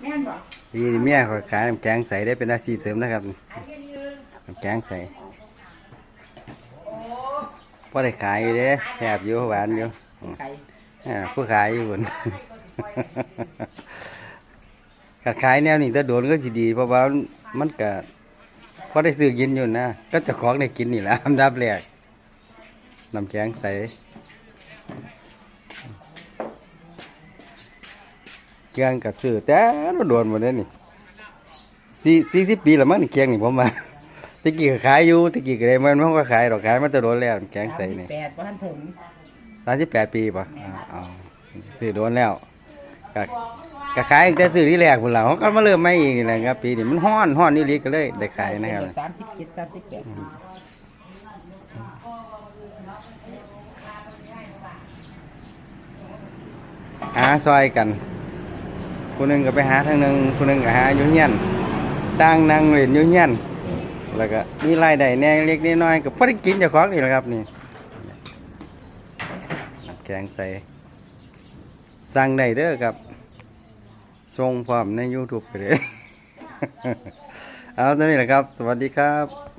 แม่นบ่ดีนี่เมียเขาขายน้ำแกงใสได้เป็นอาชีพเสริมนะครับน้ำแกงใสพอได้ขายอยู่เด้แซ่บอยู่หวานอยู่อืมไก่อ่าผู้ขายอยู่บนการขายแนวนี้ถ้าโดนก็สิดี เพราะว่ามันก็พอได้ซื้อกินอยู่นะก็เจะของได้กินนี่แหละอันดับแรกน้ำแกงใส เกียงกับซื้อแต่เราโดนหมดเลยนี่สี่สี่สิบปีแล้วมั้งนี่เกียงนี่ผมมาตะกี้ก็ขายอยู่ตะกี้ก็ได้มันมันก็ขายดอกขายมันจะโดนแล้วน้ำแกงใสนี่แปดบ่ทันถึงสามสิบแปดปีป่ะอ่าเอาซื้อโดนแล้วก็ก็ขายตั้งแต่ซื้อที่แรกพุ่นละเขาก็มาเริ่มไม่อีกนี่แหละครับปีนี้มันห้อนห้อนนี่ลีก็เลยได้ขายนะครับสามสิบเจ็ดสามสิบแปดปีหาซอยกัน คนหนึงก็ไปหาทางหนึงคนหนึงก็หาอยู่เฮียนต่างนั่งเล่นอยู่เฮียนแล้วก็มีรายได้แน่เล็กน้อยก็พอได้กินเจ้าของนี่แหละครับนี่แกงใส่สั่งได้เด้อครับส่งพร้อมใน YouTube ไปเลย เอาตอนนี้แหละครับ สวัสดีครับ